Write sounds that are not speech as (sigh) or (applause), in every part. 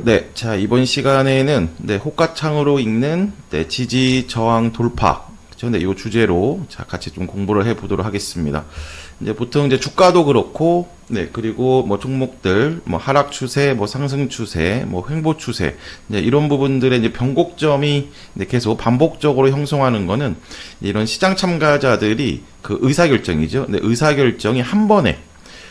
네, 자 이번 시간에는 네, 호가창으로 읽는 네, 지지 저항 돌파? 네, 이 주제로 자 같이 좀 공부를 해 보도록 하겠습니다. 이제 보통 이제 주가도 그렇고 네 그리고 뭐 종목들 뭐 하락 추세, 뭐 상승 추세, 뭐 횡보 추세 이제 이런 부분들의 이제 변곡점이 네, 계속 반복적으로 형성하는 거는 이런 시장 참가자들이 그 의사 결정이죠. 네, 의사 결정이 한 번에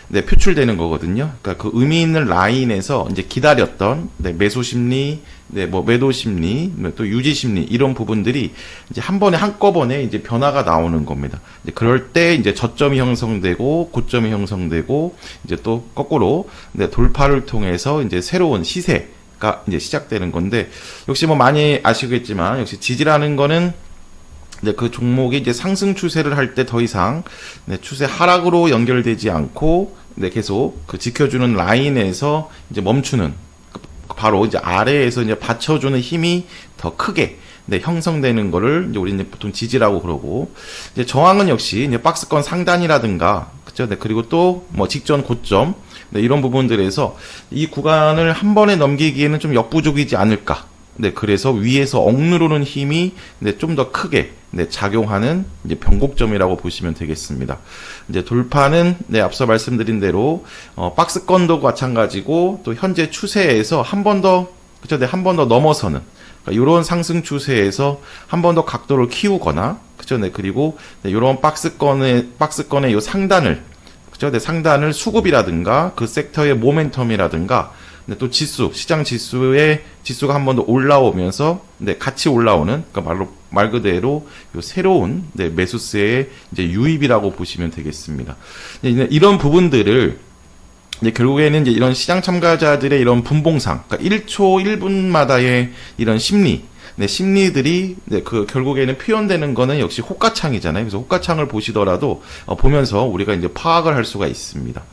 네, 표출되는 거거든요. 그러니까 그 의미 있는 라인에서 이제 기다렸던 네, 매수 심리, 네, 뭐 매도 심리, 뭐또 유지 심리 이런 부분들이 이제 한 번에 한꺼번에 이제 변화가 나오는 겁니다. 이제 그럴 때 이제 저점이 형성되고 고점이 형성되고 이제 또 거꾸로 네, 돌파를 통해서 이제 새로운 시세가 이제 시작되는 건데 역시 뭐 많이 아시겠지만 역시 지지라는 거는 네, 그 종목이 이제 상승 추세를 할 때 더 이상 네, 추세 하락으로 연결되지 않고 네, 계속 그 지켜주는 라인에서 이제 멈추는 그 바로 이제 아래에서 이제 받쳐주는 힘이 더 크게 네, 형성되는 거를 이제 우리 이제 보통 지지라고 그러고 이제 저항은 역시 이제 박스권 상단이라든가 그죠? 네, 그리고 또 뭐 직전 고점 네, 이런 부분들에서 이 구간을 한 번에 넘기기에는 좀 역부족이지 않을까. 네, 그래서 위에서 억누르는 힘이 네, 좀 더 크게 네, 작용하는 이제 변곡점이라고 보시면 되겠습니다. 이제 돌파는 네, 앞서 말씀드린 대로 어, 박스권도 마찬가지고 또 현재 추세에서 한 번 더 그죠? 네, 한 번 더 넘어서는 그러니까 이런 상승 추세에서 한 번 더 각도를 키우거나 그죠? 네, 그리고 네, 이런 박스권의 박스권의 요 상단을 그죠? 네, 상단을 수급이라든가 그 섹터의 모멘텀이라든가 네, 또 지수, 시장 지수의 지수가 한 번 더 올라오면서 네, 같이 올라오는 그러니까 말로 말 그대로 요 새로운 네, 매수세의 이제 유입이라고 보시면 되겠습니다. 네, 이런 부분들을 이제 결국에는 이제 이런 시장 참가자들의 이런 분봉상, 그러니까 1초 1분마다의 이런 심리, 네, 심리들이 네, 그 결국에는 표현되는 거는 역시 호가창이잖아요. 그래서 호가창을 보시더라도 어, 보면서 우리가 이제 파악을 할 수가 있습니다.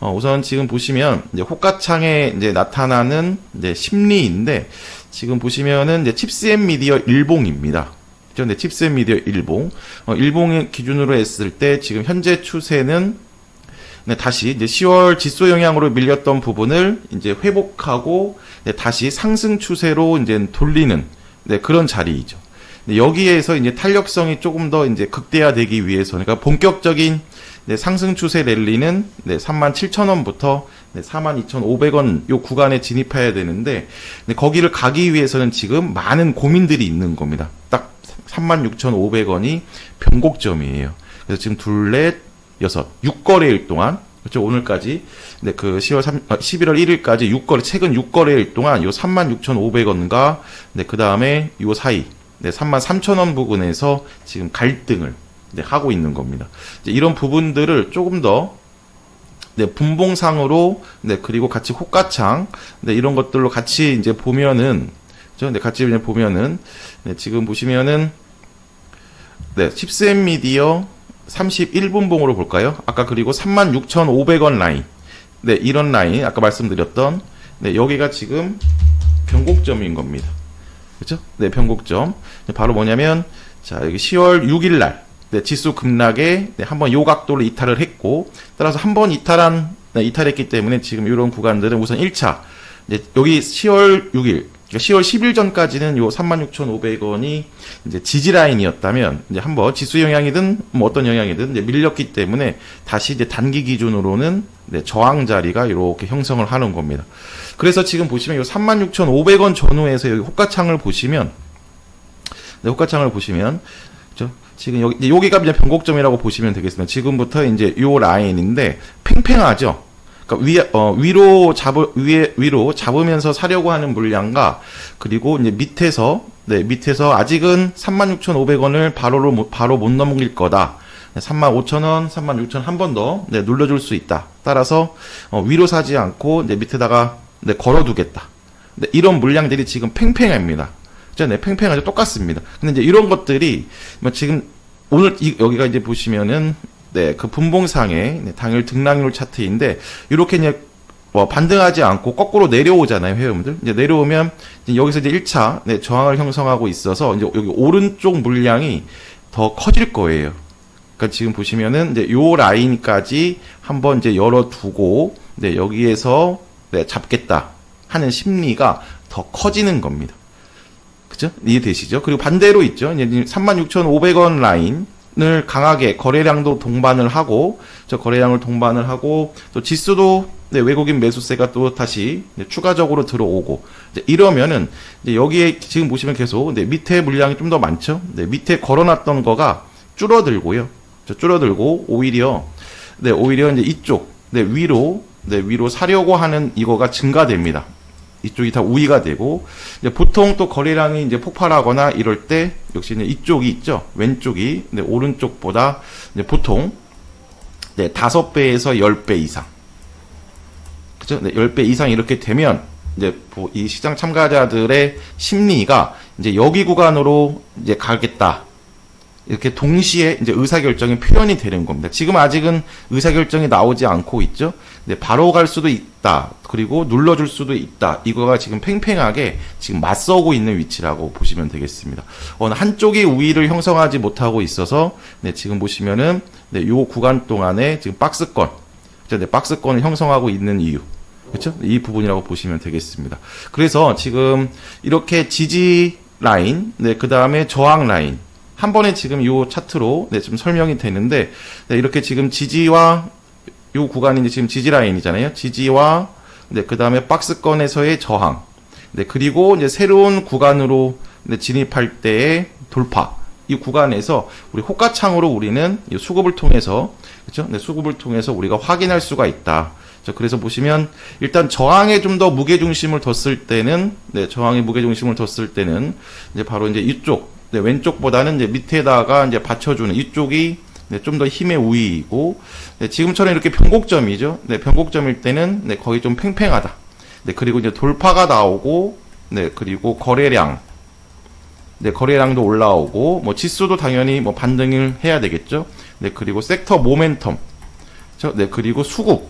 어, 우선 지금 보시면 이제 호가창에 이제 나타나는 이제 심리인데 지금 보시면은 이제 칩스앤 미디어 일봉입니다. 그죠? 네, 칩스앤 미디어 일봉. 어, 일봉의 기준으로 했을 때 지금 현재 추세는 네, 다시 이제 10월 지수 영향으로 밀렸던 부분을 이제 회복하고 네, 다시 상승 추세로 이제 돌리는 네, 그런 자리이죠. 네, 여기에서 이제 탄력성이 조금 더 이제 극대화되기 위해서 그러니까 본격적인 네, 상승 추세 랠리는 네, 37,000원부터 네, 42,500원 요 구간에 진입해야 되는데 네, 거기를 가기 위해서는 지금 많은 고민들이 있는 겁니다. 딱 36,500원이 변곡점이에요. 그래서 지금 둘 넷 여섯 6거래일 동안 그렇죠? 오늘까지. 네, 그 10월 3, 아, 11월 1일까지 6거래 최근 6거래일 동안 요 36,500원과 네, 그 다음에 요 사이 네, 33,000원 부근에서 지금 갈등을 네, 하고 있는 겁니다. 이제 이런 부분들을 조금 더 네, 분봉상으로 네, 그리고 같이 호가창 네, 이런 것들로 같이 이제 보면은 저 네, 같이 보면은 네, 지금 보시면은 네, 칩스앤 미디어 31분 봉으로 볼까요? 아까 그리고 36,500원 라인. 네, 이런 라인 아까 말씀드렸던 네, 여기가 지금 변곡점인 겁니다. 그렇죠? 네, 변곡점. 네, 바로 뭐냐면 자, 여기 10월 6일 날 네, 지수 급락에 네, 한번 요 각도로 이탈을 했고 따라서 한 번 이탈한 네, 이탈했기 때문에 지금 이런 구간들은 우선 1차 이제 여기 10월 6일 그러니까 10월 10일 전까지는 요 36,500원이 이제 지지 라인이었다면 이제 한번 지수 영향이든 뭐 어떤 영향이든 이제 밀렸기 때문에 다시 이제 단기 기준으로는 네, 저항 자리가 이렇게 형성을 하는 겁니다. 그래서 지금 보시면 요 36,500원 전후에서 여기 호가창을 보시면 네, 호가창을 보시면 그죠? 지금 여기 여기가 이제 변곡점이라고 보시면 되겠습니다. 지금부터 이제 요 라인인데 팽팽하죠. 그러니까 위, 어, 위로 잡을 위에 위로 잡으면서 사려고 하는 물량과 그리고 이제 밑에서 네 밑에서 아직은 36,500원을 바로로 못- 바로 못 넘길 거다. 35,000원, 36,000원 한번 더 네, 눌러 줄 수 있다. 따라서 어, 위로 사지 않고 이제 밑에다가 네, 걸어 두겠다. 네, 이런 물량들이 지금 팽팽합니다. 그죠? 네, 팽팽하죠. 똑같습니다. 근데 이제 이런 것들이 뭐 지금 오늘 이, 여기가 이제 보시면은 네, 그 분봉상의 네, 당일 등락률 차트인데 이렇게 이제 뭐 반등하지 않고 거꾸로 내려오잖아요, 회원들. 이제 내려오면 이제 여기서 이제 1차 네, 저항을 형성하고 있어서 이제 여기 오른쪽 물량이 더 커질 거예요. 그러니까 지금 보시면은 이제 요 라인까지 한번 이제 열어 두고 네, 여기에서 네, 잡겠다 하는 심리가 더 커지는 겁니다. 그죠? 이해되시죠? 그리고 반대로 있죠. 이제 36,500원 라인 을 강하게 거래량도 동반을 하고, 저 거래량을 동반을 하고, 또 지수도 네, 외국인 매수세가 또 다시 이제 추가적으로 들어오고, 이러면은, 여기에 지금 보시면 계속, 네, 밑에 물량이 좀 더 많죠? 네, 밑에 걸어놨던 거가 줄어들고요. 저 줄어들고, 오히려, 네, 오히려 이제 이쪽, 네, 위로, 네, 위로 사려고 하는 이거가 증가됩니다. 이쪽이 다 우위가 되고 보통 또 거래량이 이제 폭발하거나 이럴 때 역시 이제 이쪽이 있죠? 왼쪽이. 네, 오른쪽보다 보통 네 다섯 배에서 열배 이상. 그죠? 네, 열배 이상 이렇게 되면 이제 뭐 이 시장 참가자들의 심리가 이제 여기 구간으로 이제 가겠다 이렇게 동시에 이제 의사결정이 표현이 되는 겁니다. 지금 아직은 의사결정이 나오지 않고 있죠. 네, 바로 갈 수도 있다. 그리고 눌러줄 수도 있다. 이거가 지금 팽팽하게 지금 맞서고 있는 위치라고 보시면 되겠습니다. 어느 한쪽이 우위를 형성하지 못하고 있어서 네, 지금 보시면은 네, 요 구간 동안에 지금 박스권? 네, 박스권을 형성하고 있는 이유. 그렇죠? 이 부분이라고 보시면 되겠습니다. 그래서 지금 이렇게 지지 라인, 네, 그 다음에 저항 라인, 한 번에 지금 요 차트로 네, 좀 설명이 되는데 네, 이렇게 지금 지지와 요 구간이 이제 지금 지지 라인이잖아요. 지지와 네, 그다음에 박스권에서의 저항. 네, 그리고 이제 새로운 구간으로 네, 진입할 때의 돌파. 이 구간에서 우리 호가창으로 우리는 이 수급을 통해서 그렇죠? 네, 수급을 통해서 우리가 확인할 수가 있다. 자, 그래서 보시면 일단 저항에 좀 더 무게 중심을 뒀을 때는 네, 저항에 무게 중심을 뒀을 때는 이제 바로 이제 이쪽 네, 왼쪽보다는 이제 밑에다가 이제 받쳐주는 이쪽이 네, 좀 더 힘의 우위이고 네, 지금처럼 이렇게 변곡점이죠. 네, 변곡점일 때는 네, 거의 좀 팽팽하다. 네, 그리고 이제 돌파가 나오고 네, 그리고 거래량 네, 거래량도 올라오고 뭐 지수도 당연히 뭐 반등을 해야 되겠죠. 네, 그리고 섹터 모멘텀. 저, 네, 그리고 수급.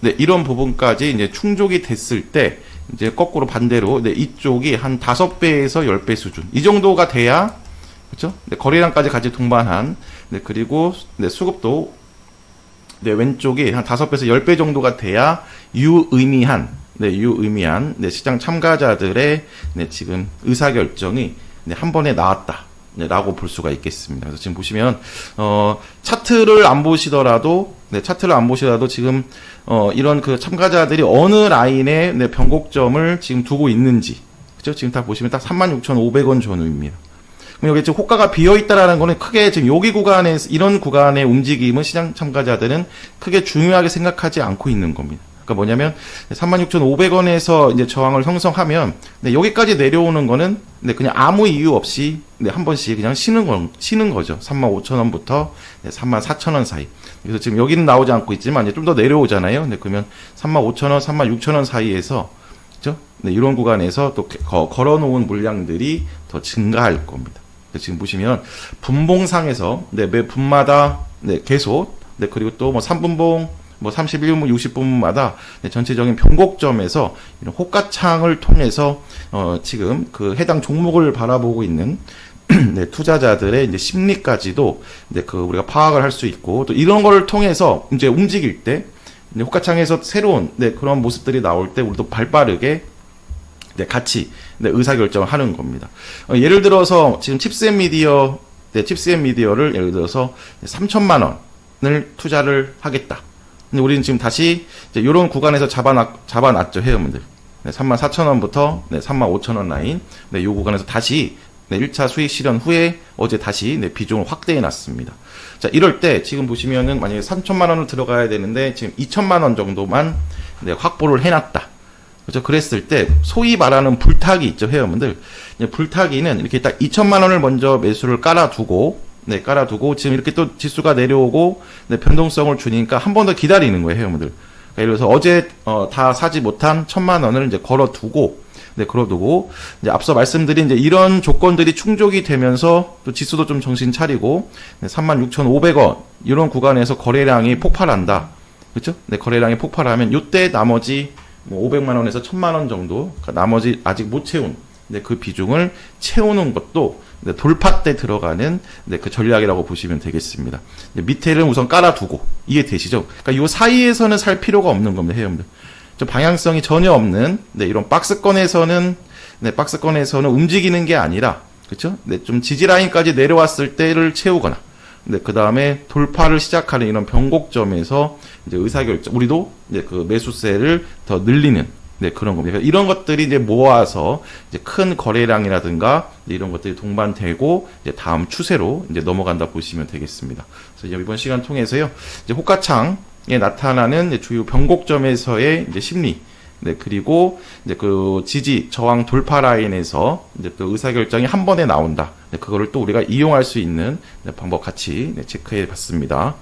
네, 이런 부분까지 이제 충족이 됐을 때 이제 거꾸로 반대로 네, 이쪽이 한 다섯 배에서 열배 수준. 이 정도가 돼야 그렇죠? 네, 거래량까지 같이 동반한 네, 그리고 네, 수급도 네, 왼쪽이 한 다섯 배에서 열배 정도가 돼야 유의미한 네, 유의미한 네, 시장 참가자들의 네, 지금 의사 결정이 네, 한 번에 나왔다. 네, 라고 볼 수가 있겠습니다. 그래서 지금 보시면 어, 차트를 안 보시더라도 네, 차트를 안 보시더라도 지금 어, 이런 그 참가자들이 어느 라인에 네, 변곡점을 지금 두고 있는지 그죠? 지금 다 보시면 딱 36,500원 전후입니다. 그럼 여기 지금 호가가 비어 있다라는 거는 크게 지금 여기 구간에 이런 구간의 움직임은 시장 참가자들은 크게 중요하게 생각하지 않고 있는 겁니다. 그러니까 뭐냐면 36,500원에서 이제 저항을 형성하면 네, 여기까지 내려오는 거는 네, 그냥 아무 이유 없이 네, 한 번씩 그냥 쉬는 거 쉬는 거죠. 35,000원부터 네, 34,000원 사이. 그래서 지금 여기는 나오지 않고 있지만 이제 좀 더 내려오잖아요. 네, 그러면 35,000원, 36,000원 사이에서 그죠? 네, 이런 구간에서 또 거, 걸어 놓은 물량들이 더 증가할 겁니다. 네, 지금 보시면 분봉상에서 네, 매 분마다 네, 계속 네, 그리고 또 뭐 3분봉 뭐 31분, 60분마다 네, 전체적인 변곡점에서 이런 호가창을 통해서 어, 지금 그 해당 종목을 바라보고 있는 (clears throat) 네, 투자자들의 이제 심리까지도 이제 그 우리가 파악을 할 수 있고 또 이런 걸 통해서 이제 움직일 때 이제 호가창에서 새로운 네, 그런 모습들이 나올 때 우리도 발빠르게 네, 같이 네, 의사결정을 하는 겁니다. 어, 예를 들어서 지금 칩스앤 미디어, 네, 칩스앤 미디어를 예를 들어서 3천만 원을 투자를 하겠다. 근데 우리는 지금 다시 이제 이런 구간에서 잡아놨, 잡아놨죠, 회원분들. 네, 3만 4천 원부터 네, 3만 5천 원 라인. 네, 요 구간에서 다시 네, 1차 수익 실현 후에 어제 다시 네, 비중을 확대해 놨습니다. 자, 이럴 때 지금 보시면은 만약에 3천만 원을 들어가야 되는데 지금 2천만 원 정도만 네, 확보를 해 놨다. 그렇죠? 그랬을 때 소위 말하는 불타기 있죠, 회원분들. 이제 불타기는 이렇게 딱 2천만 원을 먼저 매수를 깔아 두고 네, 깔아 두고 지금 이렇게 또 지수가 내려오고 네, 변동성을 주니까 한 번 더 기다리는 거예요, 회원분들. 그러니까 예를 들어서 어제 어, 다 사지 못한 천만 원을 이제 걸어 두고 네, 걸어두고 이제 앞서 말씀드린 이제 이런 조건들이 충족이 되면서 또 지수도 좀 정신 차리고 네, 36,500원 이런 구간에서 거래량이 폭발한다. 그렇죠? 네, 거래량이 폭발하면 이때 나머지 뭐 500만 원에서 1000만 원 정도 그러니까 나머지 아직 못 채운 네, 그 비중을 채우는 것도 네, 돌파 때 들어가는 네, 그 전략이라고 보시면 되겠습니다. 네, 밑에는 우선 깔아두고 이해 되시죠? 그러니까 이 사이에서는 살 필요가 없는 겁니다, 회원들. 좀 방향성이 전혀 없는 네, 이런 박스권에서는 네, 박스권에서는 움직이는 게 아니라 그렇죠? 네, 좀 지지 라인까지 내려왔을 때를 채우거나 네, 그 다음에 돌파를 시작하는 이런 변곡점에서 이제 의사결정, 우리도 이제 그 매수세를 더 늘리는 네, 그런 겁니다. 그러니까 이런 것들이 이제 모아서 이제 큰 거래량이라든가 이런 것들이 동반되고 이제 다음 추세로 이제 넘어간다 보시면 되겠습니다. 그래서 이번 시간 통해서요, 이제 호가창에 나타나는 이제 주요 변곡점에서의 이제 심리, 네, 그리고 이제 그 지지 저항 돌파 라인에서 이제 또 의사 결정이 한 번에 나온다. 네, 그거를 또 우리가 이용할 수 있는 네, 방법 같이 네, 체크해 봤습니다.